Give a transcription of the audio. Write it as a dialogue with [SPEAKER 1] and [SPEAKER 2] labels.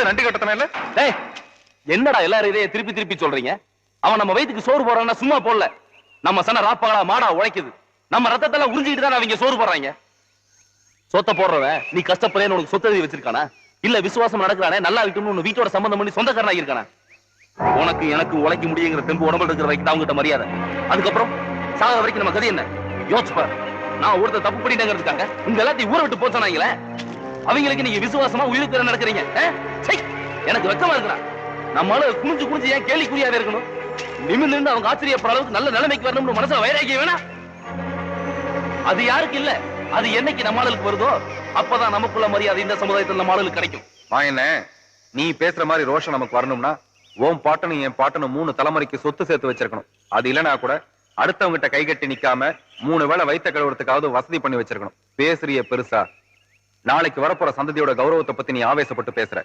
[SPEAKER 1] இது நன்றி கட்டத்தன இல்ல?
[SPEAKER 2] டேய் என்னடா எல்லாரும் இதைய திருப்பி திருப்பி சொல்றீங்க? அவன் நம்ம வயிற்றுக்கு சோறு போறான்னா சும்மா போடல. நம்ம சன ராப்பகலா மாடா உழைக்குது. நம்ம ரத்தத்தெல்லாம் உறிஞ்சிட்டு தான் அவங்க சோறு போடுறாங்க? சொத்த போடுறவன் நீ கஷ்டப்படுறேன்னு உனக்கு சொத்து எழுதி வச்சிருக்கானா? இல்ல விசுவாசம் நடக்கிறானே நல்லா இருக்கணும்னு வீட்டோட சம்பந்தம் பண்ணி சொந்தக்காரனாக இருக்கானா உனக்கு எனக்கு உழைக்க முடியுங்கிற தெம்பு உடம்புல இருக்கிற வரைக்கும் தான் அவங்ககிட்ட மரியாதை. அதுக்கப்புறம் சாகிற வரைக்கும் நம்ம கதி என்ன? யோசிச்சு பாரு. நான் ஒருத்தர் தப்பு பண்ணிட்டேங்கிறதுக்காக உங்க எல்லாத்தையும் ஊரை விட்டு போச்சானாங்களே அவங்களுக்கு நீங்க விசுவாசமா உயிருக்கு நடக்கிறீங்க எனக்கு வெக்கமா இருக்கிறா நம்மளால குனிஞ்சு குனிஞ்சு ஏன் கேலிக்குறியாவே இருக்கணும்? நிமிந்து நின்று அவங்க ஆச்சரியப்படுற அளவுக்கு நல்ல நிலைமைக்கு வரணும்னு மனசுல வைராக்கியம் வேணா. அது யாருக்கு இல்ல? அது என்னைக்கு நம்ம ஆளுக்கு வருதோ அப்பதான் நமக்குள்ள மரியாதை இந்த சமுதாயத்துல நம்ம ஆளுக்கு கிடைக்கும்.
[SPEAKER 1] என்ன? நீ பேசுற மாதிரி ரோஷம் நமக்கு வரணும்னா ஓம் பாட்டனும் என் பாட்டனும் மூணு தலைமுறைக்கு சொத்து சேர்த்து வச்சிருக்கணும். அது இல்லனா கூட அடுத்தவங்கிட்ட கைகட்டி கை கட்டி நிக்காம மூணு வேளை வைத்த கழுவுறதுக்காவது வசதி பண்ணி வச்சிருக்கணும். பேசுறிய பெருசா. நாளைக்கு வரப்போற சந்ததியோட கௌரவத்தை பத்தி நீ ஆவேசப்பட்டு பேசுற.